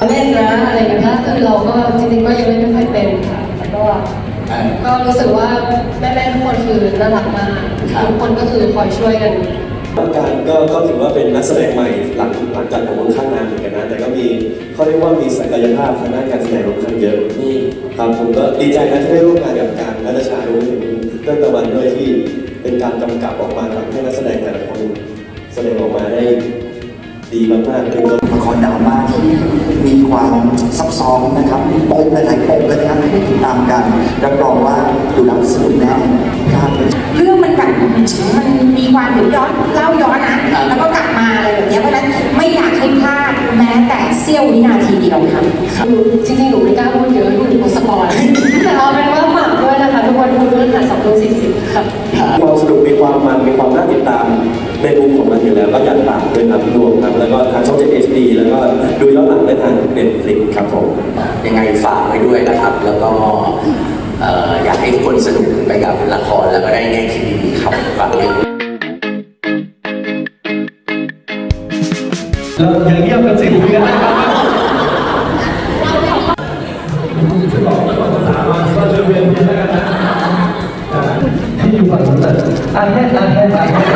นะอะไรอย่างเงี้ยก็คือเราก็จริงๆก็ยังเล่นไม่ค่อยเป็นค่ะแล้วก็เออก็รู้สึกว่าแม่ๆทุกคนคือน่ารักมากครับทุกคนก็คือคอยช่วยกันการก็ก็ถือว่าเป็นนักแสดงใหม่หลังหลังจากผมค่อนข้างนานเหมือนกันนะแต่ก็มีเขาเรียกว่ามีศักยภาพทางด้านการแสดงค่อนข้างเยอะนี่ครับผมก็ดีใจนะที่ได้ร่วมงานกับการนัทชารวมถึงเรื่องตะวันด้วยที่เป็นการกำกับออกมาทำให้นักแสดงแต่ละคนแสดงออกมาได้ ดีมากๆเป็นตัวละครดราม่าที่มีความซับซ้อนนะครับมีปมหลายๆปมเลยนะครับให้ได้ติดตามกันรับรองว่าดูแล้วสนุกแน่ครับเรื่องมันแบบมันมีความเดี๋ยวย้อนเล่าย้อนนะแล้วก็กลับมาอะไรแบบเนี้ยเพราะฉะนั้นไม่อยากให้พลาดแม้แต่เสี้ยววินาทีเดียวค่ะหนูจริงๆหนูไม่กล้าพูดเยอะหนูกลัวสปอยแต่เอาเป็นว่าฝากด้วยนะคะทุกวันพุธพฤหัสสองทุ่มสี่สิบค่ะมีความสนุกมีความมันมีความน่าติดตามในมุมของมันอยู่แล้วก็อยากฝากด้วยครับรวมครับ แล้วก็ทางช่อง7 HD แล้วก็ดูย้อนหลังได้ทาง Netflix ครับผมยังไงฝากไว้ด้วยนะครับ แล้วก็เอ่ออยากให้ทุกคนสนุกไปกับละครแล้วก็ได้แง่คิดดีๆครับฝากไว้ด้วย เราอย่างเงียบกันสิคุยกันนะครับจะบอกว่าภาษาว่าก็จะเรียนเพียงแล้วกันนะที่อยู่ฝั่งนู้นอะอันแค่อันแค่ไป